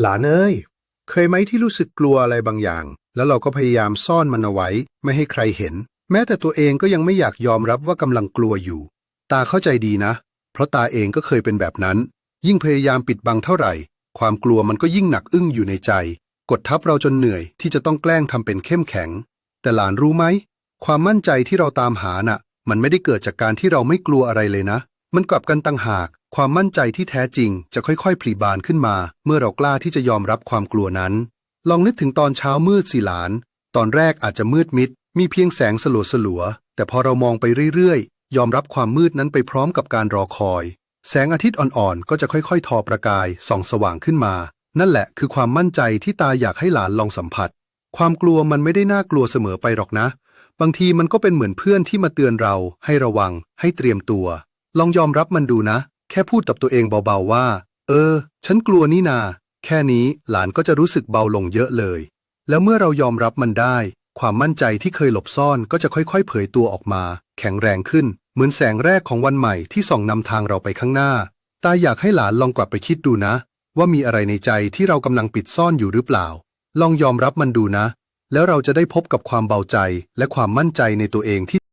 หลานเอ้ย เคยไหมที่รู้สึกกลัวอะไรบางอย่าง แล้วเราก็พยายามซ่อนมันเอาไว้ ไม่ให้ใครเห็น แม้แต่ตัวเองก็ยังไม่อยากยอมรับว่ากำลังกลัวอยู่ ตาเข้าใจดีนะ เพราะตาเองก็เคยเป็นแบบนั้น ยิ่งพยายามปิดบังเท่าไหร่ ความกลัวมันก็ยิ่งหนักอึ้งอยู่ในใจ กดทับเราจนเหนื่อยที่จะต้องแกล้งทำเป็นเข้มแข็ง แต่หลานรู้ไหม ความมั่นใจที่เราตามหาน่ะ มันไม่ได้เกิดจากการที่เราไม่กลัวอะไรเลยนะ มันกลับกันต่างหาก ความมั่นใจที่แท้จริงจะค่อยๆผลิบานขึ้นมา เมื่อเรากล้าที่จะยอมรับความกลัวนั้น ลองนึกถึงตอนเช้ามืดสิหลาน ตอนแรกอาจจะมืดมิด มีเพียงแสงสลัวสลัวๆแต่พอเรามองไปเรื่อยๆ ยอมรับความมืดนั้นไปพร้อมกับการรอคอย แสงอาทิตย์อ่อนๆ ก็จะค่อยๆ ทอประกายส่องสว่างขึ้นมา นั่นแหละคือความมั่นใจที่ตาอยากให้หลานลองสัมผัส ความกลัวมันไม่ได้น่ากลัวเสมอไปหรอกนะ บางทีมันก็เป็นเหมือนเพื่อนที่มาเตือนเราให้ระวัง ให้เตรียมตัว ลองยอมรับมันดูนะ แค่พูดกับตัวเองเบาๆว่า เออ ฉันกลัวนี่นา แค่นี้หลานก็จะรู้สึกเบาลงเยอะเลย แล้วเมื่อเรายอมรับมันได้ ความมั่นใจที่เคยหลบซ่อนก็จะค่อยๆ เผยตัวออกมา แข็งแรงขึ้น เหมือนแสงแรกของวันใหม่ที่ส่องนำทางเราไปข้างหน้า ตาอยากให้หลานลองกลับไปคิดดูนะ ว่ามีอะไรในใจที่เรากำลังปิดซ่อนอยู่หรือเปล่า ลองยอมรับมันดูนะ แล้วเราจะได้พบกับความเบาใจและความมั่นใจในตัวเองที่